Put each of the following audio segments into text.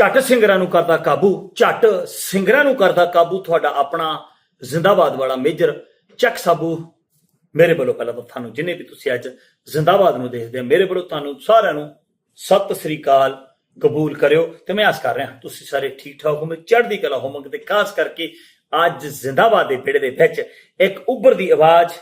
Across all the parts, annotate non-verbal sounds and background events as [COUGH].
ਝੱਟ ਸਿੰਗਰਾਂ ਨੂੰ ਕਰਦਾ ਕਾਬੂ, ਝੱਟ ਸਿੰਗਰਾਂ ਨੂੰ ਕਰਦਾ ਕਾਬੂ ਤੁਹਾਡਾ ਆਪਣਾ ਜ਼ਿੰਦਾਬਾਦ ਵਾਲਾ ਮੇਜਰ ਚੱਕ ਸਾਬੂ। ਮੇਰੇ ਵੱਲੋਂ ਪਹਿਲਾਂ ਤਾਂ ਤੁਹਾਨੂੰ ਜਿੰਨੇ ਵੀ ਤੁਸੀਂ ਅੱਜ ਜ਼ਿੰਦਾਬਾਦ ਨੂੰ ਦੇਖਦੇ ਆ ਮੇਰੇ ਵੱਲੋਂ ਤੁਹਾਨੂੰ ਸਾਰਿਆਂ ਨੂੰ ਸਤਿ ਸ੍ਰੀ ਅਕਾਲ ਕਬੂਲ ਕਰਿਓ। ਤੇ ਮੈਂ ਆਸ ਕਰ ਰਿਹਾ, ਤੁਸੀਂ ਸਾਰੇ ਠੀਕ ਠਾਕ ਹੋਵੋਗੇ, ਚੜ੍ਹਦੀ ਕਲਾ ਹੋਵੋਗੇ ਤੇ ਖਾਸ ਕਰਕੇ ਅੱਜ ਜ਼ਿੰਦਾਬਾਦ ਦੇ ਵਿਹੜੇ ਦੇ ਵਿੱਚ ਇੱਕ ਉੱਭਰਦੀ ਆਵਾਜ਼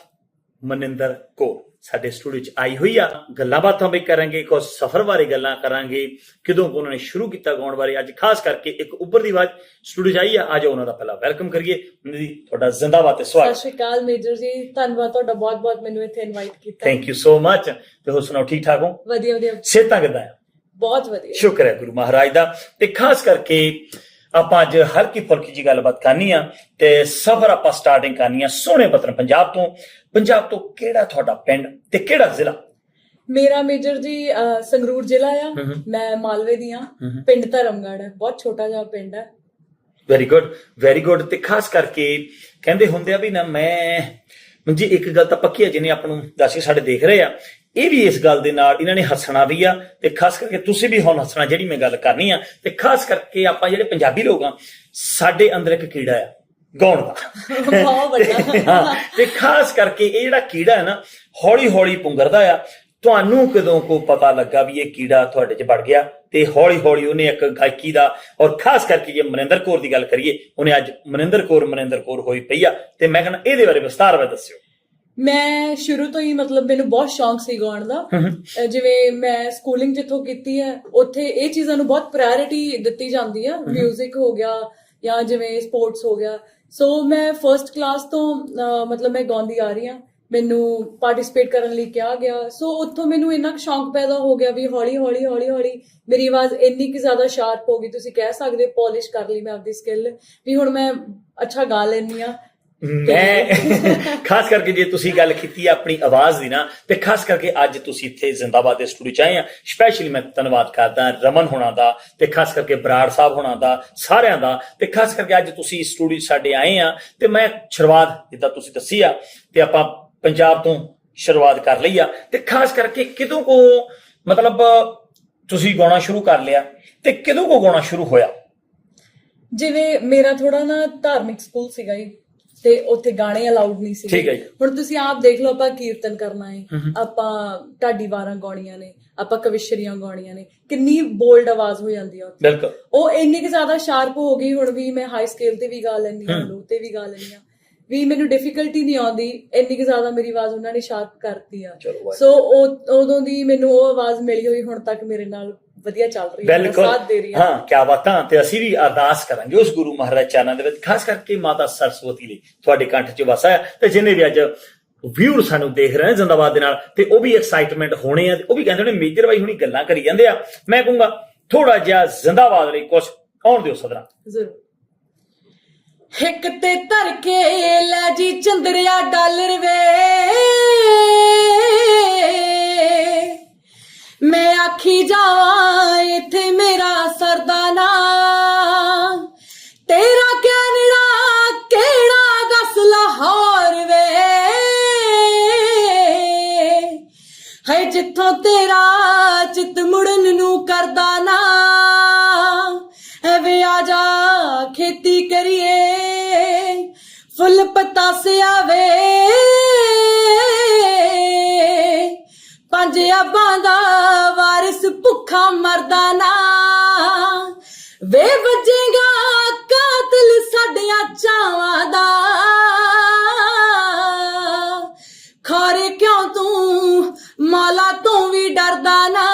ਮਨਿੰਦਰ ਕੋ ਸਾਡੇ ਸਟੂਡੀਓ ਚ ਆਈ ਹੋਈ ਆ। ਗੱਲਾਂ ਬਾਤਾਂ ਵੀ ਕਰਾਂਗੇ ਕੁਝ ਸਫ਼ਰ ਬਾਰੇ ਗੱਲਾਂ ਕਰਾਂਗੇ। ਕਿਦੋਂ ਕੁ ਉਹਨਾਂ ਨੇ ਸ਼ੁਰੂ ਕੀਤਾ ਗਾਉਣ ਬਾਰੇ ਅੱਜ ਖਾਸ ਕਰਕੇ ਇੱਕ ਉੱਭਰਦੀ ਆਵਾਜ਼ ਸਟੂਡੀਓ ਚ ਆਈ ਆ। ਅੱਜ ਉਹਨਾਂ ਦਾ ਪਹਿਲਾਂ ਵੈਲਕਮ ਕਰੀਏ। ਉਹਨਾਂ ਦੀ ਤੁਹਾਡਾ ਜ਼ਿੰਦਾਬਾਦ ਤੇ ਸਤਿ ਸਵਾਗਤ ਸ਼੍ਰੀ ਅਕਾਲ ਮੇਜਰ ਜੀ। ਧੰਨਵਾਦ ਤੁਹਾਡਾ ਬਹੁਤ-ਬਹੁਤ ਮੈਨੂੰ ਇੱਥੇ ਇਨਵਾਈਟ ਕੀਤਾ। ਥੈਂਕ ਯੂ ਸੋ ਮਚ ਤੇ ਹੋ ਸੁਣਾਓ ਠੀਕ ਠਾਕ ਹੋ? ਵਧੀਆ ਵਧੀਆ। ਸਿਹਤਾਂ ਕਿੱਦਾਂ ਆ? ਬਹੁਤ ਵਧੀਆ। ਸ਼ੁਕਰ ਹੈ ਗੁਰੂ ਮਹਾਰਾਜ ਦਾ। ਤੇ ਖਾਸ ਕਰਕੇ ਆਪਾਂ ਅੱਜ ਹਲਕੀ ਫੁਲਕੀ ਜੀ ਗੱਲਬਾਤ ਕਰਨੀ ਆ। ਤੇ ਸਫ਼ਰ ਆਪਾਂ ਸਟਾਰਟਿੰਗ ਕਰਨੀ ਆ ਸੋਹਣੇ ਪਤਨ ਪੰਜਾਬ ਤੋਂ। ਪੰਜਾਬ ਤੋਂ ਕਿਹੜਾ ਤੁਹਾਡਾ ਪਿੰਡ ਤੇ ਕਿਹੜਾ ਜ਼ਿਲ੍ਹਾ? ਮੇਰਾ ਮੇਜਰ ਜੀ ਸੰਗਰੂਰ ਜ਼ਿਲ੍ਹਾ ਆ। ਮੈਂ ਮਾਲਵੇ ਦੀ ਆ। ਪਿੰਡ ਧਰਮਗੜ੍ਹ ਹੈ। ਬਹੁਤ ਛੋਟਾ ਜਿਹਾ ਪਿੰਡ ਹੈ। ਵੈਰੀ ਗੁੱਡ ਵੈਰੀ ਗੁੱਡ ਤੇ ਖਾਸ ਕਰਕੇ ਕਹਿੰਦੇ ਹੁੰਦੇ ਆ ਵੀ ਨਾ ਮੈਂ ਜੀ ਇੱਕ ਗੱਲ ਤਾਂ ਪੱਕੀ ਹੈ ਜਿਹਨੇ ਆਪਾਂ ਨੂੰ ਦਰਸ਼ਕ ਸਾਡੇ ਦੇਖ ਰਹੇ ਆ ਇਹ ਵੀ ਇਸ ਗੱਲ ਦੇ ਨਾਲ ਇਹਨਾਂ ਨੇ ਹੱਸਣਾ ਵੀ ਆ ਤੇ ਖਾਸ ਕਰਕੇ ਤੁਸੀਂ ਵੀ ਹੁਣ ਹੱਸਣਾ ਜਿਹੜੀ ਮੈਂ ਗੱਲ ਕਰਨੀ ਆ ਤੇ ਖਾਸ ਕਰਕੇ ਆਪਾਂ ਜਿਹੜੇ ਪੰਜਾਬੀ ਲੋਕ ਆ ਸਾਡੇ ਅੰਦਰ ਇੱਕ ਕੀੜਾ ਆ। ਗਾਉਣ ਦਾ। [LAUGHS] ਬਹੁਤ ਵੱਡਾ। ਹਾਂ ਤੇ ਖਾਸ ਕਰਕੇ ਇਹ ਜਿਹੜਾ ਕੀੜਾ ਹੈ ਨਾ ਹੌਲੀ ਹੌਲੀ ਪੁੰਗਰਦਾ ਆ। ਤੁਹਾਨੂੰ ਕਦੋਂ ਕੋ ਪਤਾ ਲੱਗਾ ਵੀ ਇਹ ਕੀੜਾ ਤੁਹਾਡੇ 'ਚ ਵੜ ਗਿਆ ਤੇ ਹੌਲੀ ਹੌਲੀ ਉਹਨੇ ਇੱਕ ਗਾਇਕੀ ਦਾ ਔਰ ਖਾਸ ਕਰਕੇ ਜੇ ਮਨਿੰਦਰ ਕੌਰ ਦੀ ਗੱਲ ਕਰੀਏ ਉਹਨੇ ਅੱਜ ਮਨਿੰਦਰ ਕੌਰ ਮਨਿੰਦਰ ਕੌਰ ਹੋਈ ਪਈ ਆ ਤੇ ਮੈਂ ਕਹਿੰਦਾ ਇਹਦੇ ਬਾਰੇ ਵਿਸਤਾਰ ਵਿੱਚ ਦੱਸਿਓ। ਮੈਂ ਸ਼ੁਰੂ ਤੋਂ ਹੀ ਮਤਲਬ ਮੈਨੂੰ ਬਹੁਤ ਸ਼ੌਂਕ ਸੀ ਗਾਉਣ ਦਾ। ਜਿਵੇਂ ਮੈਂ ਸਕੂਲਿੰਗ ਜਿੱਥੋਂ ਕੀਤੀ ਹੈ ਉੱਥੇ ਇਹ ਚੀਜ਼ਾਂ ਨੂੰ ਬਹੁਤ ਪ੍ਰਾਇੋਰਟੀ ਦਿੱਤੀ ਜਾਂਦੀ ਆ। 뮤직 ਹੋ ਗਿਆ ਜਾਂ ਜਿਵੇਂ ਸਪੋਰਟਸ ਹੋ ਗਿਆ। ਸੋ ਮੈਂ ਫਰਸਟ ਕਲਾਸ ਤੋਂ ਮਤਲਬ ਮੈਂ ਗਾਉਂਦੀ ਆ ਰਹੀ ਹਾਂ। ਮੈਨੂੰ ਪਾਰਟਿਸਿਪੇਟ ਕਰਨ ਲਈ ਕਿਹਾ ਗਿਆ। ਸੋ ਉੱਥੋਂ ਮੈਨੂੰ ਇੰਨਾ ਕੁ ਸ਼ੌਂਕ ਪੈਦਾ ਹੋ ਗਿਆ ਵੀ ਹੌਲੀ ਹੌਲੀ ਹੌਲੀ ਹੌਲੀ ਮੇਰੀ ਆਵਾਜ਼ ਇੰਨੀ ਕਿ ਜ਼ਿਆਦਾ ਸ਼ਾਰਪ ਹੋ ਗਈ। ਤੁਸੀਂ ਕਹਿ ਸਕਦੇ ਹੋ ਪਾਲਿਸ਼ ਕਰ ਲਈ ਮੈਂ ਆਪਦੀ ਸਕਿੱਲ ਵੀ ਹੁਣ ਮੈਂ ਅੱਛਾ ਗਾ ਲੈਂਦੀ ਆ ਮੈਂ ਖਾਸ ਕਰਕੇ ਜੇ ਤੁਸੀਂ ਗੱਲ ਕੀਤੀ ਆਪਣੀ ਆਵਾਜ਼ ਦੀ ਨਾ, ਤੇ ਖਾਸ ਕਰਕੇ ਅੱਜ ਤੁਸੀਂ ਇੱਥੇ ਜ਼ਿੰਦਾਬਾਦ ਦੇ ਸਟੂਡੀਓ ਚ ਆਏ ਆ ਸਪੈਸ਼ਲੀ ਮੈਂ ਧੰਨਵਾਦ ਕਰਦਾ ਰਮਨ ਹੋਣਾ ਦਾ, ਤੇ ਖਾਸ ਕਰਕੇ ਬਰਾੜ ਸਾਹਿਬ ਹੋਣਾ ਦਾ, ਸਾਰਿਆਂ ਦਾ, ਤੇ ਖਾਸ ਕਰਕੇ ਅੱਜ ਤੁਸੀਂ ਸਟੂਡੀਓ ਸਾਡੇ ਆਏ ਆ, ਤੇ ਮੈਂ ਸ਼ੁਰੂਆਤ ਜਿੱਦਾਂ ਤੁਸੀਂ ਦੱਸੀ ਆ, ਤੇ ਆਪਾਂ ਪੰਜਾਬ ਤੋਂ ਸ਼ੁਰੂਆਤ ਕਰ ਲਈ ਆ, ਤੇ ਖਾਸ ਕਰਕੇ ਕਿਦੋਂ ਕੋ ਮਤਲਬ ਤੁਸੀਂ ਗਾਉਣਾ ਸ਼ੁਰੂ ਕਰ ਲਿਆ, ਤੇ ਕਿਦੋਂ ਕੋ ਗਾਉਣਾ ਸ਼ੁਰੂ ਹੋਇਆ? ਜਿਵੇਂ ਮੇਰਾ ਥੋੜਾ ਨਾ ਧਾਰਮਿਕ ਸਕੂਲ ਸੀਗਾ ਜੀ। ਤੇ ਉੱਥੇ ਗਾਣੇ ਅਲਾਉਡ ਨਹੀਂ ਸੀ ਠੀਕ ਹੈ ਜੀ। ਹੁਣ ਤੁਸੀਂ ਆਪ ਦੇਖ ਲਓ ਆਪਾਂ ਕੀਰਤਨ ਕਰਨਾ ਹੈ ਆਪਾਂ ਢਾਡੀ ਵਾਰਾਂ ਗਾਉਣੀਆਂ ਨੇ ਆਪਾਂ ਕਵਿਸ਼ਰੀਆਂ ਗਾਉਣੀਆਂ ਨੇ ਕਿੰਨੀ ਬੋਲਡ ਆਵਾਜ਼ ਹੋ ਜਾਂਦੀ ਆ ਉੱਥੇ। ਬਿਲਕੁਲ। ਉਹ ਇੰਨੀ ਕਿ ਜ਼ਿਆਦਾ ਸ਼ਾਰਪ ਹੋ ਗਈ ਹੁਣ ਵੀ ਮੈਂ ਹਾਈ ਸਕੇਲ ਤੇ ਵੀ ਗਾ ਲੈਂਦੀ ਹਾਂ ਲੋ ਤੇ ਵੀ ਗਾ ਲੈਂਦੀ ਹਾਂ। ਵੀ ਮੈਨੂੰ ਡਿਫਿਕਲਟੀ ਨਹੀਂ ਆਉਂਦੀ ਇੰਨੀ ਕਿ ਜ਼ਿਆਦਾ ਮੇਰੀ ਆਵਾਜ਼ ਉਹਨਾਂ ਨੇ ਸ਼ਾਰਪ ਕਰਤੀ ਆ। ਚਲੋ। ਸੋ ਉਹ ਉਦੋਂ ਦੀ ਮੈਨੂੰ ਉਹ ਆਵਾਜ਼ ਮਿਲੀ ਹੋਈ ਹੁਣ ਤੱਕ ਮੇਰੇ ਨਾਲ ਵਧੀਆ ਚੱਲ ਰਹੀ ਹੈ ਸਾਥ ਦੇ ਰਹੀ ਹੈ। ਹਾਂ ਕੀ ਬਾਤਾਂ ਤੇ ਅਸੀਂ ਵੀ ਅਰਦਾਸ ਕਰਾਂਗੇ ਉਸ ਗੁਰੂ ਮਹਾਰਾਜ ਚਰਨਾਂ ਦੇ ਵਿੱਚ ਖਾਸ ਕਰਕੇ ਮਾਤਾ ਸਰਸਵਤੀ ਲਈ ਤੁਹਾਡੇ ਕੰਠ 'ਚ ਵਸਾ ਤੇ ਜਿੰਨੇ ਵੀ ਅੱਜ ਵਿਊਰ ਸਾਨੂੰ ਦੇਖ ਰਹੇ ਨੇ ਜ਼ਿੰਦਾਬਾਦ ਦੇ ਨਾਲ ਤੇ ਉਹ ਵੀ ਐਕਸਾਈਟਮੈਂਟ ਹੋਣੇ ਆ ਉਹ ਵੀ ਕਹਿੰਦੇ ਨੇ ਮੇਜਰ ਬਾਈ ਹੁਣੀ ਗੱਲਾਂ ਕਰੀ ਜਾਂਦੇ ਆ। ਮੈਂ ਕਹੂੰਗਾ ਥੋੜਾ ਜਿਹਾ ਜ਼ਿੰਦਾਬਾਦ ਲਈ ਕੁਝ ਆਉਣ ਦਿਓ ਸਦਰਾ। ਜ਼ਰੂਰ। ਹਿੱਕ ਤੇ ਧਰ ਕੇ ਲੈ ਜੀ ਚੰਦਰਿਆ ਡਾਲਰ ਵੇ। ਮੈਂ ਆਖੀ ਜਾਵਾਂ ਇੱਥੇ ਮੇਰਾ ਸਰਦਾਨਾ। ਤੇਰਾ ਕੈਨੜਾ ਕਿਹੜਾ ਦੱਸ ਲਾਹੌਰ ਵੇ? ਹੈ ਜਿੱਥੋਂ ਤੇਰਾ ਚਿੱਤ ਮੁੜਨ ਨੂੰ ਕਰਦਾ ਨਾ, ਐਵੇਂ ਆ ਜਾ, ਖੇਤੀ ਕਰੀਏ। ਫੁੱਲ ਪਤਾਸਿਆ ਵੇ ਭੁੱਖਾ ਮਰਦਾ ਨਾ। ਵੇ ਵੱਜੇਗਾ ਕਾਤਲ ਸਾਡੀਆਂ ਚਾਵਾਂ ਦਾ। ਖਰੇ ਕਿਉਂ ਤੂੰ? ਮਾਲਾ ਤੋਂ ਵੀ ਡਰਦਾ ਨਾ।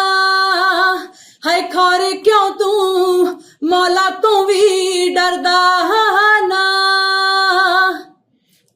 ਹਾਏ ਖਰੇ ਕਿਉਂ ਤੂੰ? ਮਾਲਾ ਤੋਂ ਵੀ ਡਰਦਾ।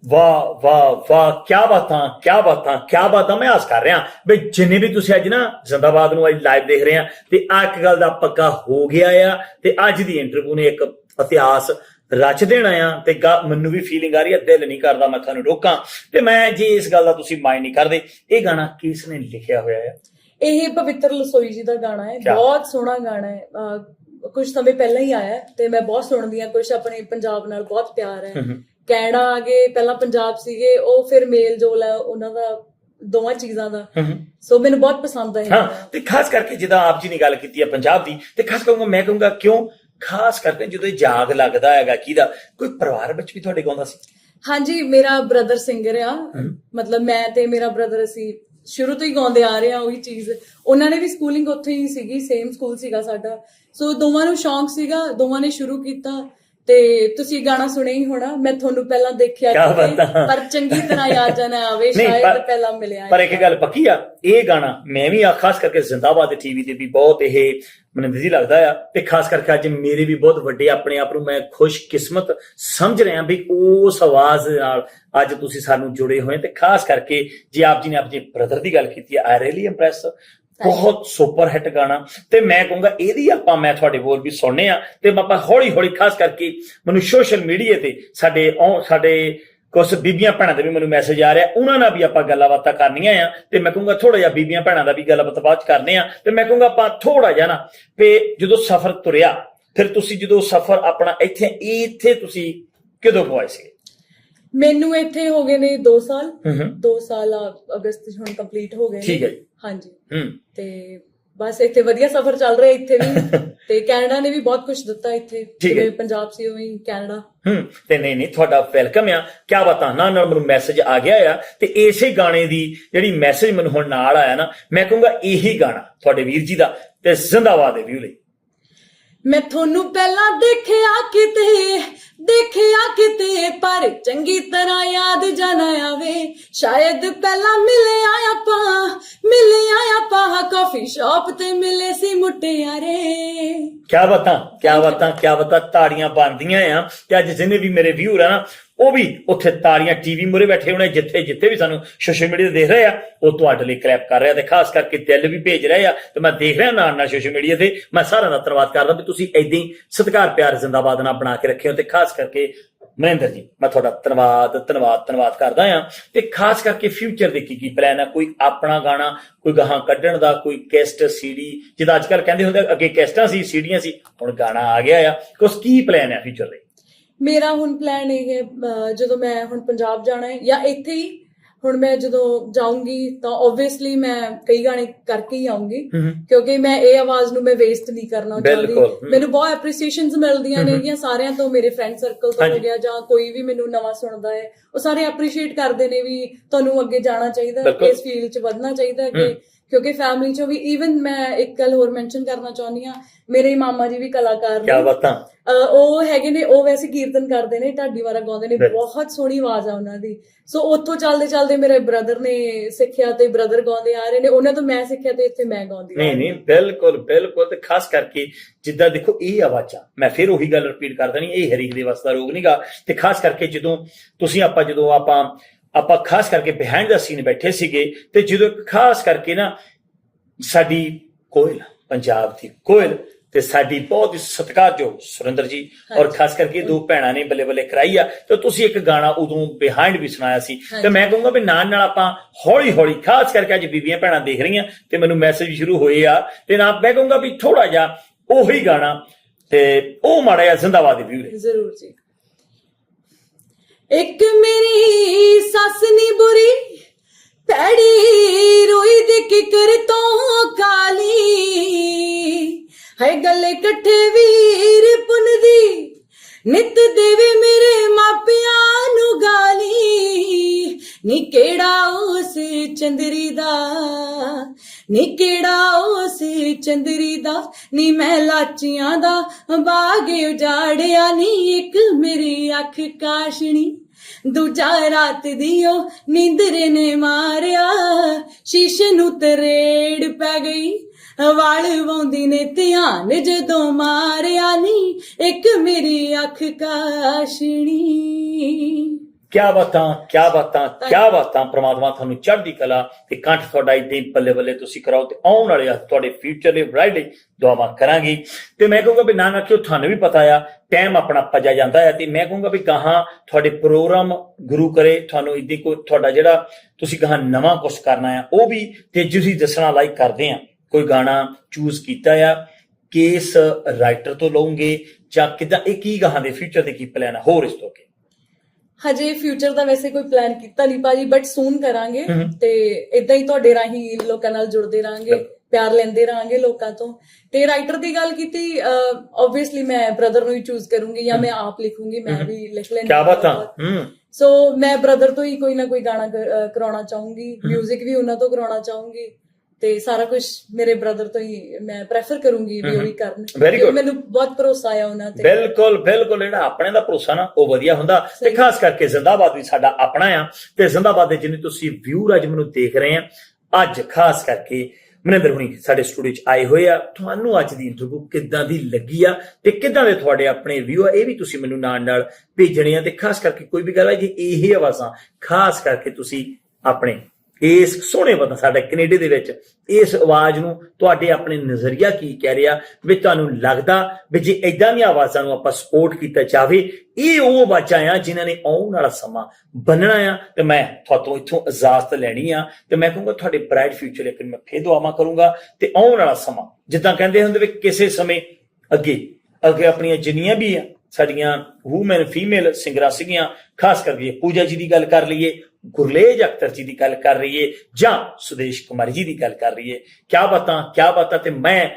ਵਾਹ ਵਾਹ ਵਾਹ ਕੀ ਬਾਤਾਂ ਕੀ ਬਾਤਾਂ ਕੀ ਬਾਤਾਂ ਮੈਂ ਆਸ ਕਰ ਰਿਹਾ ਵੀ ਜਿੰਨੇ ਵੀ ਤੁਸੀਂ ਅੱਜ ਨਾ ਜ਼ਿੰਦਾਬਾਦ ਨੂੰ ਅੱਜ ਲਾਈਵ ਦੇਖ ਰਹੇ ਆ ਤੇ ਆ ਇੱਕ ਗੱਲ ਦਾ ਪੱਕਾ ਹੋ ਗਿਆ ਆ ਤੇ ਅੱਜ ਦੀ ਇੰਟਰਵਿਊ ਨੇ ਇੱਕ ਇਤਿਹਾਸ ਰਚ ਦੇਣਾ ਆ ਤੇ ਮੈਨੂੰ ਵੀ ਫੀਲਿੰਗ ਆ ਰਹੀ ਹੈ ਦਿਲ ਨਹੀਂ ਕਰਦਾ ਮੈਂ ਤੁਹਾਨੂੰ ਰੋਕਾਂ ਤੇ ਮੈਂ ਜੇ ਇਸ ਗੱਲ ਦਾ ਤੁਸੀਂ ਮਾਈਂਡ ਨਹੀਂ ਕਰਦੇ। ਇਹ ਗਾਣਾ ਕਿਸ ਨੇ ਲਿਖਿਆ ਹੋਇਆ ਹੈ ਇਹ ਪਵਿੱਤਰ ਲਸੋਈ ਜੀ ਦਾ ਗਾਣਾ ਹੈ? ਬਹੁਤ ਸੋਹਣਾ ਗਾਣਾ ਹੈ। ਕੁਝ ਸਮੇਂ ਪਹਿਲਾਂ ਹੀ ਆਇਆ ਤੇ ਮੈਂ ਬਹੁਤ ਸੁਣਦੀ ਹਾਂ ਕੁਝ ਆਪਣੇ ਪੰਜਾਬ ਨਾਲ ਬਹੁਤ ਪਿਆਰ ਹੈ। ਕੈਨੇਡਾ ਆ ਗਏ ਪਹਿਲਾਂ ਪੰਜਾਬ ਸੀਗੇ ਉਹ ਫਿਰ ਮੇਲ ਜੋਲ ਹੈ ਉਹਨਾਂ ਦਾ ਦੋਵਾਂ ਚੀਜ਼ਾਂ ਦਾ। ਸੋ ਮੈਨੂੰ ਬਹੁਤ ਪਸੰਦ ਹੈ ਹਾਂ ਤੇ ਖਾਸ ਕਰਕੇ ਜਿੱਦਾਂ ਆਪ ਜੀ ਨੇ ਗੱਲ ਕੀਤੀ ਹੈ ਪੰਜਾਬ ਦੀ ਤੇ ਖਾਸ ਕਹੂੰਗਾ ਮੈਂ ਕਹੂੰਗਾ ਕਿਉਂ? ਖਾਸ ਕਰਕੇ ਜਦੋਂ ਜਾਗ ਲੱਗਦਾ ਹੈਗਾ ਕਿਹਦਾ? ਕੋਈ ਪਰਿਵਾਰ ਵਿੱਚ ਵੀ ਤੁਹਾਡੇ ਗਾਉਂਦਾ ਸੀ? ਹਾਂਜੀ ਮੇਰਾ ਬ੍ਰਦਰ ਸਿੰਗਰ ਆ। ਮਤਲਬ ਮੈਂ ਤੇ ਮੇਰਾ ਬ੍ਰਦਰ ਅਸੀਂ ਸ਼ੁਰੂ ਤੋਂ ਹੀ ਗਾਉਂਦੇ ਆ ਰਹੇ ਆ ਉਹੀ ਚੀਜ਼। ਉਹਨਾਂ ਨੇ ਵੀ ਸਕੂਲਿੰਗ ਉੱਥੇ ਹੀ ਸੀਗੀ ਸੇਮ ਸਕੂਲ ਸੀਗਾ ਸਾਡਾ। ਸੋ ਦੋਵਾਂ ਨੂੰ ਸ਼ੌਂਕ ਸੀਗਾ ਦੋਵਾਂ ਨੇ ਸ਼ੁਰੂ ਕੀਤਾ। ਤੇ ਤੁਸੀਂ ਗਾਣਾ ਸੁਣਿਆ ਹੀ ਹੋਣਾ ਮੈਂ ਤੁਹਾਨੂੰ ਪਹਿਲਾਂ ਦੇਖਿਆ ਕਿਆ ਕਿਤੇ। ਪਰ ਚੰਗੀ ਤਰ੍ਹਾਂ ਯਾਦ ਨਾ ਆਵੇ ਨਹੀਂ, ਸ਼ਾਇਦ ਪਰ- ਪਹਿਲਾਂ ਮਿਲਿਆ। ਪਰ ਇੱਕ ਗੱਲ ਪੱਕੀ ਆ ਇਹ ਗਾਣਾ ਮੈਂ ਵੀ ਆ ਖਾਸ ਕਰਕੇ ਜ਼ਿੰਦਾਬਾਦ ਦੇ ਟੀਵੀ ਤੇ ਵੀ ਬਹੁਤ ਇਹ ਮੈਨੂੰ ਬਿਜ਼ੀ ਲੱਗਦਾ ਆ ਤੇ ਖਾਸ ਕਰਕੇ ਅੱਜ ਮੇਰੇ ਵੀ ਬਹੁਤ ਵੱਡੇ ਆਪਣੇ ਆਪ ਨੂੰ ਮੈਂ ਖੁਸ਼ਕਿਸਮਤ ਸਮਝ ਰਿਹਾ ਵੀ ਉਸ ਆਵਾਜ਼ ਨਾਲ ਅੱਜ ਤੁਸੀਂ ਸਾਨੂੰ ਜੁੜੇ ਹੋਏ ਤੇ ਖਾਸ ਕਰਕੇ ਜੇ ਆਪ ਜੀ ਨੇ ਆਪਣੇ ਬ੍ਰਦਰ ਦੀ ਗੱਲ ਕੀਤੀ ਆ ਆਈ ਰੀਲੀ ਇੰਪ੍ਰੈਸ ਬਹੁਤ ਸੁਪਰ ਹਿੱਟ ਗਾਣਾ। ਤੇ ਮੈਂ ਕਹੂੰਗਾ ਇਹਦੀ ਆਪਾਂ ਮੈਂ ਤੁਹਾਡੇ ਬੋਲ ਵੀ ਸੁਣਨੇ ਆ ਤੇ ਆਪਾਂ ਹੌਲੀ ਹੌਲੀ ਖਾਸ ਕਰਕੇ ਮੈਨੂੰ ਸੋਸ਼ਲ ਮੀਡੀਆ ਤੇ ਸਾਡੇ ਸਾਡੇ ਕੁਝ ਬੀਬੀਆਂ ਭੈਣਾਂ ਦੇ ਵੀ ਮੈਨੂੰ ਮੈਸੇਜ ਆ ਰਿਹਾ। ਉਹਨਾਂ ਨਾਲ ਵੀ ਆਪਾਂ ਗੱਲਾਂ ਬਾਤਾਂ ਕਰਨੀਆਂ ਆ ਤੇ ਮੈਂ ਕਹੂੰਗਾ ਥੋੜਾ ਜਿਹਾ ਬੀਬੀਆਂ ਭੈਣਾਂ ਦਾ ਵੀ ਗੱਲਬਾਤ ਬਾਅਦ ਚ ਕਰਨੇ ਆ ਤੇ ਮੈਂ ਕਹੂੰਗਾ ਆਪਾਂ ਥੋੜਾ ਜਿਹਾ ਨਾ ਵੀ ਜਦੋਂ ਸਫ਼ਰ ਤੁਰਿਆ ਫਿਰ ਤੁਸੀਂ ਜਦੋਂ ਸਫ਼ਰ ਆਪਣਾ ਇੱਥੇ ਇੱਥੇ ਤੁਸੀਂ ਕਿਦੋਂ ਪਹੁੰਚੇ ਸੀ ਮੈਨੂੰ ਇੱਥੇ ਹੋ ਗਏ ਨੇ 2 ਸਾਲ। ਹੂੰ ਹੂੰ 2 ਸਾਲ ਅਗਸਤ ਹੁਣ ਕੰਪਲੀਟ ਹੋ ਗਏ। ਠੀਕ ਹੈ ਜੀ। ਹਾਂਜੀ। ਹੂੰ। ਤੇ ਬਸ ਇੱਥੇ ਵਧੀਆ ਸਫ਼ਰ ਚੱਲ ਰਿਹਾ ਇੱਥੇ ਵੀ। [LAUGHS] ਤੇ ਕੈਨੇਡਾ ਨੇ ਵੀ ਬਹੁਤ ਕੁਝ ਦਿੱਤਾ ਇੱਥੇ। ਠੀਕ ਹੈ। ਜਿਵੇਂ ਪੰਜਾਬ ਸੀ ਉਵੇਂ ਹੀ ਕੈਨੇਡਾ। ਹੂੰ ਤੇ ਨਹੀਂ ਨਹੀਂ ਤੁਹਾਡਾ ਵੈਲਕਮ ਆ। ਕਿਆ ਬਤਾ ਨਾ ਨਾਲ ਮੈਨੂੰ ਮੈਸੇਜ ਆ ਗਿਆ ਆ। ਤੇ ਇਸੇ ਗਾਣੇ ਦੀ ਜਿਹੜੀ ਮੈਸੇਜ ਮੈਨੂੰ ਹੁਣ ਨਾਲ ਆਇਆ ਨਾ ਮੈਂ ਕਹੂੰਗਾ ਇਹੀ ਗਾਣਾ ਤੁਹਾਡੇ ਵੀਰ ਜੀ ਦਾ ਤੇ ਜ਼ਿੰਦਾਬਾਦ ਦੇ ਵੀਰ ਲਈ। ਮੈਂ ਤੁਹਾਨੂੰ ਪਹਿਲਾਂ ਦੇਖਿਆ ਕਿਤੇ ਦੇਖਿਆ ਕਿਤੇ ਪਰ ਚੰਗੀ ਤਰ੍ਹਾਂ ਯਾਦ ਜਾਣਾ ਆਵੇ। ਸ਼ਾਇਦ ਪਹਿਲਾਂ ਮਿਲੇ ਆਇਆ ਪਾ ਮਿਲੇ ਕਾਫੀ ਸ਼ਾਪ ਤੇ ਮਿਲੇ ਸੀ ਮੁਟਿਆਰੇ। ਕਿਆ ਬਤਾ ਕਿਆ ਬਤਾ ਕਿਆ ਬਤਾ, ਤਾੜੀਆਂ ਬਣਦੀਆਂ ਆ। ਤੇ ਅੱਜ ਜਿੰਨੇ ਵੀ ਮੇਰੇ ਵਿਊਰ ਆ ਨਾ, ਉਹ ਵੀ ਉੱਥੇ ਤਾੜੀਆਂ ਟੀਵੀ ਮੂਰੇ ਬੈਠੇ ਹੋਣੇ, ਜਿੱਥੇ ਜਿੱਥੇ ਵੀ ਸਾਨੂੰ ਸੋਸ਼ਲ ਮੀਡੀਆ ਤੇ ਦੇਖ ਰਹੇ ਆ, ਉਹ ਤੁਹਾਡੇ ਲਈ ਕਲੈਪ ਕਰ ਰਿਹਾ ਤੇ ਖਾਸ ਕਰਕੇ ਦਿਲ ਵੀ ਭੇਜ ਰਹੇ ਆ। ਤੇ ਮੈਂ ਦੇਖ ਰਿਹਾ ਨਾਲ ਨਾਲ ਸੋਸ਼ਲ ਮੀਡੀਆ ਤੇ, ਮੈਂ ਸਾਰਿਆਂ ਦਾ ਧੰਨਵਾਦ ਕਰਦਾ ਵੀ ਤੁਸੀਂ ਐਦਾਂ ਹੀ ਸਤਿਕਾਰ, ਪਿਆਰ, ਜ਼ਿੰਦਾਬਾਦ ਨਾਲ ਬਣਾ ਕੇ ਰੱਖਿਓ ਤੇ ਖਾਸ ਕਰਕੇ ਮਨਿੰਦਰ ਜੀ ਮੈਂ ਤੁਹਾਡਾ ਧੰਨਵਾਦ ਧੰਨਵਾਦ ਧੰਨਵਾਦ ਕਰਦਾ ਆ ਤੇ ਖਾਸ ਕਰਕੇ ਫਿਊਚਰ ਦੇ ਕੀ ਕੀ ਪਲਾਨ ਆ? ਕੋਈ ਆਪਣਾ ਗਾਣਾ ਕੋਈ ਗਾਹਾਂ ਕੱਢਣ ਦਾ ਕੋਈ ਕੈਸਟ ਸੀਡੀ ਜਿਹਦਾ ਅੱਜ ਕੱਲ ਕਹਿੰਦੇ ਹੁੰਦੇ ਆ, ਅੱਗੇ ਕੈਸਟਾਂ ਸੀ ਸੀਡੀਆਂ ਸੀ ਹੁਣ ਗਾਣਾ ਆ ਗਿਆ ਆ। ਕੁਛ ਕੀ ਪਲਾਨ ਆ ਫਿਊਚਰ ਦੇ? ਮੇਰਾ ਹੁਣ ਪਲਾਨ ਇਹ ਹੈ ਜਦੋਂ ਮੈਂ ਹੁਣ ਪੰਜਾਬ ਜਾਣਾ ਹੈ ਜਾਂ ਇੱਥੇ ਹੀ ਹੁਣ ਮੈਂ ਜਦੋਂ ਜਾਊਂਗੀ ਤਾਂ ਆਬਵੀਅਸਲੀ ਮੈਂ ਕਈ ਗਾਣੇ ਕਰਕੇ ਹੀ ਆਉਂਗੀ ਕਿਉਂਕਿ ਮੈਂ ਇਹ ਆਵਾਜ਼ ਨੂੰ ਮੈਂ ਵੇਸਟ ਨਹੀਂ ਕਰਨਾ ਚਾਹੁੰਦੀ। ਮੈਨੂੰ ਬਹੁਤ ਐਪਰੀਸੀਏਸ਼ਨਸ ਮਿਲਦੀਆਂ ਨੇਗੀਆਂ ਸਾਰਿਆਂ ਤੋਂ ਮੇਰੇ ਫਰੈਂਡ ਸਰਕਲ ਤੋਂ ਹੋ। ਗਿਆ ਜਾਂ ਕੋਈ ਵੀ ਮੈਨੂੰ ਨਵਾਂ ਸੁਣਦਾ ਹੈ ਉਹ ਸਾਰੇ ਐਪਰੀਸ਼ੀਏਟ ਕਰਦੇ ਨੇ ਵੀ ਤੁਹਾਨੂੰ ਅੱਗੇ ਜਾਣਾ ਚਾਹੀਦਾ। ਇਸ ਫੀਲਡ 'ਚ ਵਧਣਾ ਚਾਹੀਦਾ ਕਿ ਕਿਉਂਕਿ ਫੈਮਿਲੀ 'ਚੋਂ ਵੀ ਈਵਨ ਮੈਂ ਇੱਕ ਗੱਲ ਹੋਰ ਮੈਂਸ਼ਨ ਕਰਨਾ ਚਾਹੁੰਦੀ ਆ ਮੇਰੇ ਮਾਮਾ ਜੀ ਵੀ ਕਲਾਕਾਰ ਨੇ। ਬਾਤਾਂ। ਅਹ ਉਹ ਹੈਗੇ ਨੇ ਉਹ ਵੈਸੇ ਕੀਰਤਨ ਕਰਦੇ ਨੇ ਢਾਡੀ ਵਾਰਾ ਗਾਉਂਦੇ ਨੇ। ਬਹੁਤ ਸੋਹਣੀ ਆਵਾਜ਼ ਆ ਉਹਨਾਂ ਦੀ। ਸੋ ਉੱਥੋਂ ਚੱਲਦੇ ਚੱਲਦੇ ਮੇਰੇ ਬ੍ਰਦਰ ਨੇ ਸਿੱਖਿਆ ਤੇ ਬ੍ਰਦਰ ਗਾਉਂਦੇ ਆ ਰਹੇ ਨੇ ਉਹਨਾਂ ਤੋਂ ਮੈਂ ਸਿੱਖਿਆ ਤੇ ਇੱਥੇ ਮੈਂ ਗਾਉਂਦੀ ਨਹੀਂ ਨਹੀਂ ਬਿਲਕੁਲ ਬਿਲਕੁਲ ਤੇ ਖਾਸ ਕਰਕੇ ਜਿੱਦਾਂ ਦੇਖੋ ਇਹ ਆਵਾਜ਼ਾਂ ਮੈਂ ਫਿਰ ਉਹੀ ਗੱਲ ਰਿਪੀਟ ਕਰ ਦੇਣੀ ਇਹ ਹਰੀਕ ਦੇ ਵਾਸਤਾ ਰੋਗ ਨਹੀਂਗਾ ਤੇ ਖਾਸ ਕਰਕੇ ਜਦੋਂ ਤੁਸੀਂ ਆਪਾਂ ਜਦੋਂ ਆਪਾਂ ਆਪਾਂ ਖਾਸ ਕਰਕੇ ਬਿਹਾਈਂਡ ਦਾ ਸੀਨ ਬੈਠੇ ਸੀਗੇ ਤੇ ਜਦੋਂ ਖਾਸ ਕਰਕੇ ਨਾ ਸਾਡੀ ਕੋਇਲ ਪੰਜਾਬ ਦੀ ਕੋਇਲ ਤੇ ਸਾਡੀ ਬਹੁਤ ਹੀ ਸਤਿਕਾਰਯੋਗ ਸੁਰਿੰਦਰ ਜੀ ਔਰ ਖਾਸ ਕਰਕੇ ਦੋ ਭੈਣਾਂ ਨੇ ਬੱਲੇ ਬੱਲੇ ਕਰਾਈ ਆ ਤੇ ਤੁਸੀਂ ਇੱਕ ਗਾਣਾ ਉਦੋਂ ਬਿਹਾਈਂਡ ਵੀ ਸੁਣਾਇਆ ਸੀ। ਤੇ। ਮੈਂ ਕਹੂੰਗਾ ਵੀ ਨਾਲ ਨਾਲ ਆਪਾਂ ਹੌਲੀ ਹੌਲੀ ਖਾਸ ਕਰਕੇ ਅੱਜ ਬੀਬੀਆਂ ਭੈਣਾਂ ਦੇਖ ਰਹੀਆਂ ਤੇ ਮੈਨੂੰ ਮੈਸੇਜ ਸ਼ੁਰੂ ਹੋਏ ਆ ਤੇ ਨਾ ਮੈਂ ਕਹੂੰਗਾ ਵੀ ਥੋੜਾ ਜਿਹਾ ਉਹੀ ਗਾਣਾ ਤੇ ਉਹ ਮਾੜਾ ਜਿਹਾ ਜ਼ਿੰਦਾਬਾਦ ਵੀਰ ਜ਼ਰੂਰ ਜੀ। ਇੱਕ ਮੇਰੀ ਸੱਸ ਨੀ ਬੁਰੀ ਪੈੜੀ ਰੋਈ ਦੇ ਕਿਕਰ ਤੋਂ ਕਾਲੀ। ਹੈ ਗੱਲੇ ਇਕੱਠੇ ਵੀਰ ਪੁੰਦੀ ਨਿਤ ਦੇਵੇ ਮੇਰੇ ਮਾਪਿਆਂ ਨੂੰ ਗਾਲੀ। ਨੀ ਕਿਹੜਾ ਉਸ ਚੰਦਰੀ ਦਾ? ਨੀ ਕਿਹੜਾ ਉਸ ਚੰਦਰੀ ਦਾ? ਨੀ ਮੈਂ ਲਾਚੀਆਂ ਦਾ ਬਾਗ ਉਜਾੜਿਆ। ਨੀ ਇੱਕ ਮੇਰੀ ਅੱਖ ਕਾਸ਼ਣੀ। ਦੂਜਾ ਰਾਤ ਦਿਓ ਨੀਂਦਰੇ ਨੇ ਮਾਰਿਆ। ਸ਼ੀਸ਼ੇ ਨੂੰ ਤਰੇੜ ਪੈ ਗਈ। ਵਾਲ ਵਾਉਂਦੀ ਨੇ ਧਿਆਨ ਜਦੋਂ ਮਾਰਿਆ ਨੀ, ਇੱਕ ਮੇਰੀ ਅੱਖ ਕਾਸ਼ਣੀ। ਕਿਆ ਬਾਤਾਂ ਕਿਆ ਬਾਤਾਂ ਕਿਆ ਬਾਤਾਂ ਪ੍ਰਮਾਤਮਾ ਤੁਹਾਨੂੰ ਚੜ੍ਹਦੀ ਕਲਾ ਤੇ ਕੰਠ ਤੁਹਾਡਾ ਇਦਾਂ ਹੀ ਬੱਲੇ ਬੱਲੇ ਤੁਸੀਂ ਕਰਾਓ ਤੇ ਆਉਣ ਵਾਲੇ ਤੁਹਾਡੇ ਫਿਊਚਰ ਲਈ ਬ੍ਰਾਈਟ ਲਈ ਦੁਆਵਾਂ ਕਰਾਂਗੀ। ਤੇ ਮੈਂ ਕਹੂੰਗਾ ਵੀ ਨਾ ਨਾ ਕਿਉਂ ਤੁਹਾਨੂੰ ਵੀ ਪਤਾ ਆ ਟਾਈਮ ਆਪਣਾ ਭੱਜਾ ਜਾਂਦਾ ਹੈ ਤੇ ਮੈਂ ਕਹੂੰਗਾ ਵੀ ਕਹਾਂ ਤੁਹਾਡੇ ਪ੍ਰੋਗਰਾਮ ਗੁਰੂ ਕਰੇ, ਤੁਹਾਨੂੰ ਇਦਾਂ ਕੋਈ ਤੁਹਾਡਾ ਜਿਹੜਾ ਤੁਸੀਂ ਕਹਾਂ ਨਵਾਂ ਕੁਝ ਕਰਨਾ ਆ, ਉਹ ਵੀ ਤੇ ਤੁਸੀਂ ਦੱਸਣਾ ਲਾਈਕ ਕਰਦੇ ਆ। ਕੋਈ ਗਾਣਾ ਚੂਜ਼ ਕੀਤਾ ਆ ਕਿਸ ਰਾਈਟਰ ਤੋਂ ਲਓਗੇ ਜਾਂ ਕਿਦਾਂ ਇਹ ਕੀ ਗਾਹਾਂ ਦੇ ਫਿਊਚਰ ਦੇ ਕੀ ਪਲਾਨ ਆ? ਹੋਰ ਇਸ ਤੋਂ ਅੱਗੇ। ਹਜੇ ਫਿਊਚਰ ਦਾ ਵੈਸੇ ਕੋਈ ਪਲਾਨ ਕੀਤਾ ਨਹੀਂ ਭਾਜੀ ਬਟ ਸੂਨ ਕਰਾਂਗੇ ਤੇ ਇਦਾਂ ਹੀ ਤੁਹਾਡੇ ਰਾਹੀਂ ਲੋਕਾਂ ਨਾਲ ਜੁੜਦੇ ਰਾਂਗੇ ਪਿਆਰ ਲੈਂਦੇ ਰਾਂਗੇ ਲੋਕਾਂ ਤੋਂ। ਤੇ ਰਾਈਟਰ ਦੀ ਗੱਲ ਕੀਤੀ ਆਬਵੀਅਸਲੀ ਮੈਂ ਬ੍ਰਦਰ ਨੂੰ ਹੀ ਚੂਜ਼ ਕਰੂੰਗੀ ਜਾਂ ਮੈਂ ਆਪ ਲਿਖੂੰਗੀ ਮੈਂ ਵੀ ਲਿਖ ਲੈਂਦੀ ਕੀ ਬਾਤਾਂ। ਹੂੰ ਸੋ ਮੈਂ ਬ੍ਰਦਰ ਤੋਂ ਹੀ ਕੋਈ ਨਾ ਕੋਈ ਗਾਣਾ ਕਰਾਉਣਾ ਚਾਹੂੰਗੀ 뮤직 ਵੀ ਉਹਨਾਂ ਤੋਂ ਕਰਾਉਣਾ ਚਾਹੂੰਗੀ। ਤੇ ਸਾਰਾ ਕੁਝ ਮੇਰੇ ਬ੍ਰਦਰ ਤੋਂ ਹੀ ਮੈਂ ਪ੍ਰੈਫਰ ਕਰੂੰਗੀ ਵੀ ਉਹ ਹੀ ਕਰਨ Very good. ਮੈਨੂੰ ਬਹੁਤ ਭਰੋਸਾ ਆ ਉਹਨਾਂ ਤੇ। ਬਿਲਕੁਲ ਬਿਲਕੁਲ ਜਿਹੜਾ ਆਪਣੇ ਦਾ ਭਰੋਸਾ ਨਾ ਉਹ ਵਧੀਆ ਹੁੰਦਾ। ਤੇ ਖਾਸ ਕਰਕੇ ਜ਼ਿੰਦਾਬਾਦ ਵੀ ਸਾਡਾ ਆਪਣਾ ਆ। ਤੇ ਜ਼ਿੰਦਾਬਾਦ ਦੇ ਜਿੰਨੇ ਤੁਸੀਂ ਵਿਊਰ ਅੱਜ ਮੈਨੂੰ ਦੇਖ ਰਹੇ ਆ ਅੱਜ ਖਾਸ ਕਰਕੇ ਮਨਿੰਦਰ ਹੁਣੀ ਸਾਡੇ ਸਟੂਡੀਓ 'ਚ ਆਏ ਹੋਏ ਆ। ਤੁਹਾਨੂੰ ਅੱਜ ਦੀ ਇੰਟਰਵਿਊ ਕਿੱਦਾਂ ਦੀ ਲੱਗੀ ਆ? ਤੇ ਕਿੱਦਾਂ ਦੇ ਤੁਹਾਡੇ ਆਪਣੇ ਵਿਊ ਆ? ਇਹ ਵੀ ਤੁਸੀਂ ਮੈਨੂੰ ਨਾਲ ਨਾਲ ਭੇਜਣੇ ਆ। ਤੇ ਖਾਸ ਕਰਕੇ ਕੋਈ ਵੀ ਗੱਲ ਹੈ ਜੀ ਇਹ ਆਵਾਜ਼ਾਂ ਖਾਸ ਕਰਕੇ ਤੁਸੀਂ ਆਪਣੇ ਇਸ ਸੋਹਣੇ ਬੰਦਾ ਸਾਡੇ ਕੈਨੇਡਾ ਦੇ ਵਿੱਚ, ਇਸ ਆਵਾਜ਼ ਨੂੰ ਤੁਹਾਡੇ ਆਪਣੇ ਨਜ਼ਰੀਆ ਕੀ ਕਹਿ ਰਿਹਾ, ਵੀ ਤੁਹਾਨੂੰ ਲੱਗਦਾ ਵੀ ਜੇ ਇਦਾਂ ਦੀਆਂ ਆਵਾਜ਼ਾਂ ਨੂੰ ਆਪਾਂ ਸਪੋਰਟ ਕੀਤਾ ਜਾਵੇ, ਇਹ ਉਹ ਆਵਾਜ਼ਾਂ ਆ ਜਿਨ੍ਹਾਂ ਨੇ ਆਉਣ ਵਾਲਾ ਸਮਾਂ ਬੰਨਣਾ ਆ, ਤੇ ਮੈਂ ਤੁਹਾਤੋਂ ਇੱਥੋਂ ਇਜਾਜ਼ਤ ਲੈਣੀ ਆ, ਤੇ ਮੈਂ ਕਹੂੰਗਾ ਤੁਹਾਡੇ ਬ੍ਰਾਈਟ ਫਿਊਚਰ ਲਈ ਮੈਂ ਫੇਰ ਦੁਆਵਾਂ ਕਰੂੰਗਾ, ਤੇ ਆਉਣ ਵਾਲਾ ਸਮਾਂ, ਜਿੱਦਾਂ ਕਹਿੰਦੇ ਹੁੰਦੇ ਵੀ ਕਿਸੇ ਸਮੇਂ ਅੱਗੇ ਅੱਗੇ ਆਪਣੀਆਂ ਜਿੰਨੀਆਂ ਵੀ ਆ, ਸਾਡੀਆਂ ਵੂਮਨ ਫੀਮੇਲ ਸਿੰਗਰਾਂ ਸੀਗੀਆਂ, ਖਾਸ ਕਰਕੇ ਪੂਜਾ ਜੀ ਦੀ ਗੱਲ ਕਰ ਲਈਏ ਗੁਰਲੇਜ ਅਖਤਰ ਜੀ ਦੀ ਗੱਲ ਕਰ ਰਹੀਏ ਜਾਂ ਸੁਦੇਸ਼ ਕੁਮਾਰੀ ਜੀ ਦੀ ਗੱਲ ਕਰ ਰਹੀਏ ਕਿਆ ਬਾਤਾਂ ਕਿਆ ਬਾਤਾਂ ਤੇ ਮੈਂ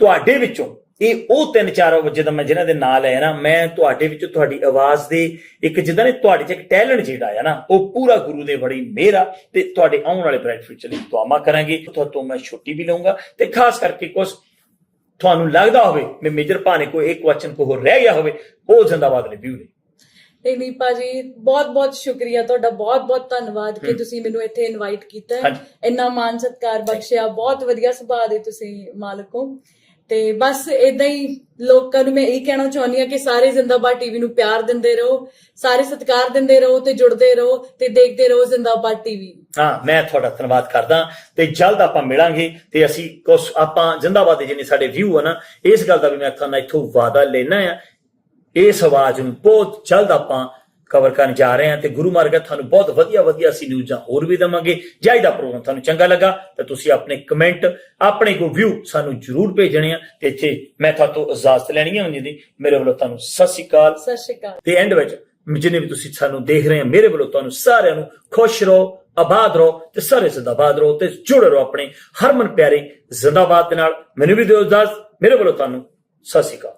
ਤੁਹਾਡੇ ਵਿੱਚੋਂ, ਇਹ ਉਹ ਤਿੰਨ ਚਾਰ ਵਜੇ ਮੈਂ ਜਿਨ੍ਹਾਂ ਦੇ ਨਾਲ ਲਿਆ ਨਾ, ਮੈਂ ਤੁਹਾਡੇ ਵਿੱਚੋਂ ਤੁਹਾਡੀ ਆਵਾਜ਼ ਦੇ ਇੱਕ ਜਿੱਦਾਂ ਨੇ ਤੁਹਾਡੇ 'ਚ ਇੱਕ ਟੈਲੈਂਟ ਜਿਹੜਾ ਆ ਨਾ, ਉਹ ਪੂਰਾ ਗੁਰੂ ਦੇ ਬੜੀ ਮਿਹਰ ਆ ਤੇ ਤੁਹਾਡੇ ਆਉਣ ਵਾਲੇ ਬ੍ਰਾਈਟ ਫਿਊਚਰ ਲਈ ਦੁਆਵਾਂ ਕਰਾਂਗੇ। ਤੁਹਾਤੋਂ ਮੈਂ ਛੁੱਟੀ ਵੀ ਲਵਾਂਗਾ ਤੇ ਖਾਸ ਕਰਕੇ ਕੁਝ ਤੁਹਾਨੂੰ ਲੱਗਦਾ ਹੋਵੇ, ਮੈਂ ਮੇਜਰ ਭਾਣੇ ਕੋਈ ਇੱਕ ਕੁਐਸਚਨ ਕੋ ਹੋਰ ਰਹਿ ਗਿਆ ਹੋਵੇ, ਉਹ ਜ਼ਿੰਦਾਬਾਦ ਰਿਵਿਊ ਵਿਊ ਨੇ। ਤੇ ਨੀ ਭਾਜੀ ਬਹੁਤ ਬਹੁਤ ਸ਼ੁਕਰੀਆ ਤੁਹਾਡਾ ਬਹੁਤ ਬਹੁਤ ਧੰਨਵਾਦ ਕਿ ਤੁਸੀਂ ਮੈਨੂੰ ਇੱਥੇ ਇਨਵਾਈਟ ਕੀਤਾ। ਹੈ। ਇੰਨਾ ਮਾਨ ਸਤਿਕਾਰ ਬਖਸ਼ਿਆ ਬਹੁਤ ਵਧੀਆ ਸੁਭਾਅ ਦੇ ਤੁਸੀਂ ਮਾਲਕ ਹੋ। ਤੇ ਬਸ ਇਦਾਂ ਹੀ ਲੋਕਾਂ ਨੂੰ ਮੈਂ ਇਹ ਕਹਿਣਾ ਚਾਹੁੰਦੀ ਹਾਂ ਕਿ ਸਾਰੇ ਜ਼ਿੰਦਾਬਾਦ ਟੀਵੀ ਨੂੰ ਪਿਆਰ ਦਿੰਦੇ ਰਹੋ ਸਾਰੇ ਸਤਿਕਾਰ ਦਿੰਦੇ ਰਹੋ ਤੇ ਜੁੜਦੇ ਰਹੋ ਤੇ ਦੇਖਦੇ ਰਹੋ ਜ਼ਿੰਦਾਬਾਦ ਟੀਵੀ। ਹਾਂ ਮੈਂ ਤੁਹਾਡਾ ਧੰਨਵਾਦ ਕਰਦਾ ਤੇ ਜਲਦ ਆਪਾਂ ਮਿਲਾਂਗੇ ਤੇ ਅਸੀਂ ਕੁਛ ਆਪਾਂ ਜ਼ਿੰਦਾਬਾਦ ਦੇ ਜਿੰਨੇ ਸਾਡੇ ਵਿਊ ਆ ਨਾ ਇਸ ਗੱਲ ਦਾ ਵੀ ਮੈਂ ਤੁਹਾਨੂੰ ਇੱਥੋਂ ਵਾਅਦਾ ਲੈਣਾ ਆ ਇਸ ਆਵਾਜ਼ ਨੂੰ ਬਹੁਤ ਜਲਦ ਆਪਾਂ ਕਵਰ ਕਰਨ ਜਾ ਰਹੇ ਹਾਂ ਤੇ ਗੁਰੂ ਮਾਰਗਾ ਤੁਹਾਨੂੰ ਬਹੁਤ ਵਧੀਆ ਵਧੀਆ ਅਸੀਂ ਨਿਊਜ਼ਾਂ ਹੋਰ ਵੀ ਦਵਾਂਗੇ। ਜਾਇ ਦਾ ਪ੍ਰੋਗਰਾਮ ਤੁਹਾਨੂੰ ਚੰਗਾ ਲੱਗਾ ਤਾਂ ਤੁਸੀਂ ਆਪਣੇ ਕਮੈਂਟ ਆਪਣੇ ਕੋ ਵਿਊ ਸਾਨੂੰ ਜਰੂਰ ਭੇਜਣੇ ਆ ਤੇ ਇੱਥੇ ਮੈਂ ਤੁਹਾਤੋਂ ਇਜਾਜ਼ਤ ਲੈਣੀ ਹੈ ਦੀ ਮੇਰੇ ਵੱਲੋਂ ਤੁਹਾਨੂੰ ਸਤਿ ਸ਼੍ਰੀ ਅਕਾਲ। ਸਤਿ ਸ਼੍ਰੀ ਅਕਾਲ। ਤੇ ਐਂਡ ਵਿੱਚ ਜਿੰਨੇ ਵੀ ਤੁਸੀਂ ਸਾਨੂੰ ਦੇਖ ਰਹੇ ਹੋ ਮੇਰੇ ਵੱਲੋਂ ਤੁਹਾਨੂੰ ਸਾਰਿਆਂ ਨੂੰ ਖੁਸ਼ ਰਹੋ ਆਬਾਦ ਰਹੋ ਤੇ ਸਾਰੇ ਜ਼ਿੰਦਾਬਾਦ ਰਹੋ ਤੇ ਜੁੜੇ ਰਹੋ ਆਪਣੇ ਹਰਮਨ ਪਿਆਰੇ ਜ਼ਿੰਦਾਬਾਦ ਦੇ ਨਾਲ। ਮੈਨੂੰ ਵੀ ਦਿਓ ਇਜਾਜ਼ਤ ਮੇਰੇ ਵੱਲੋਂ ਤੁਹਾਨੂੰ ਸਤਿ ਸ਼੍ਰੀ ਅਕਾਲ।